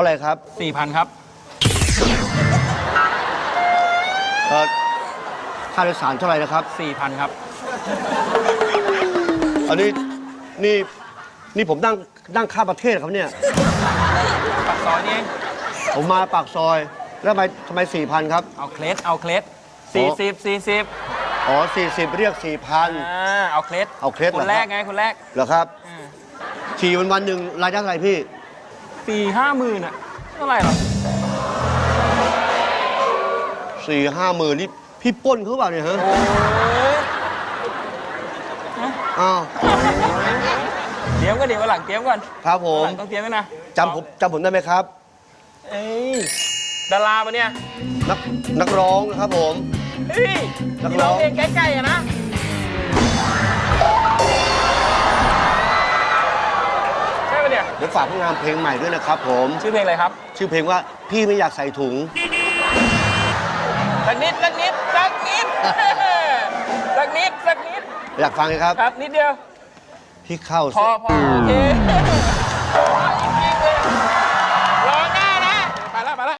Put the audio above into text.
ท่าไหร่ครับสี่พันครับ เออค่าโดยสารเท่าไหร่นะครับ สี่พันครับ อันนี้นี่นี่ผมนั่งนั่งข้ามประเทศครับเนี่ยปากซอยนี่เองผมมาปากซอย แล้วทำไมทำไมสี่พันครับ เอาเคลสเอาเคลสสี่สิบสี่สิบอ๋อสี่สิบเรียกสี่พัน อ่าเอาเคลสเอาเคลสคนเหรอแรครักบไงคนแรก เหรอครับอ่าขี่วันวันๆหนึ่งรายได้เท่าไหร่พี่ สี่ห้าหมื่นอะเท่าไหร่หรอสี่ห้าหมื่นนี่พี่ปล้นเขาเปล่าเนี่ยฮะโอ้ยอ้าวเตรียมกันเดี๋ยววันหลังเตรียมก่อนครับผมวันหลังต้องเตรียมกันนะจำผมจำผมได้ไหมครับ เอ้ยดาราปะเนี่ยนักนักร้องนะครับผม เฮ้ยนักที่ร้ร้ออง งเพลงใกล้ๆอะนะใช่ปะ เนี่ย เดี๋ยวฝากผลงานเพลงใหม่ด้วยนะครับผม ชื่อเพลงอะไรครับ ชื่อเพลงว่าพี่ไม่อยากใส่ถุง สักนิดสักนิดสักนิด สักนิดสักนิด อยากฟังไหมครับ ครับนิดเดียว พี่เข้าพอพอโอเค